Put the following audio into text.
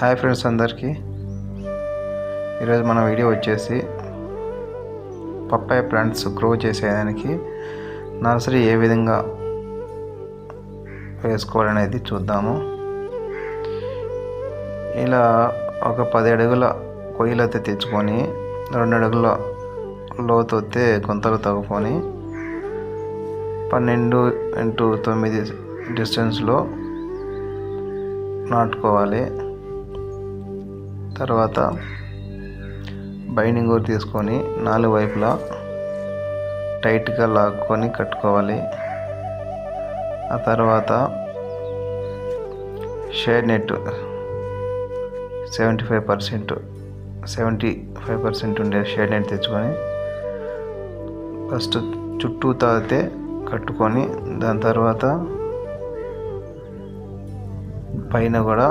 Hi friends అందరికీ. ఈరోజు మన వీడియో వచ్చేసి పప్పాయ ప్లాంట్స్ గ్రో చేసేదానికి నర్సరీ ఏ విధంగా వేసుకోవాలనేది చూద్దాము. ఇలా ఒక పది అడుగుల కొయ్యలైతే తెచ్చుకొని రెండు అడుగుల లోతు వస్తే గుంతలు తవ్వుకొని పన్నెండు ఇంటూ తొమ్మిది డిస్టెన్స్లో నాటుకోవాలి. తర్వాత బైండింగ్ కూడా తీసుకొని నాలుగు వైపులా టైట్గా లాక్కొని కట్టుకోవాలి. ఆ తర్వాత shade net seventy five percent seventy five percent ఉండే షేడ్ నెట్ తెచ్చుకొని ఫస్ట్ చుట్టూ తాగితే కట్టుకొని దాని తర్వాత పైన కూడా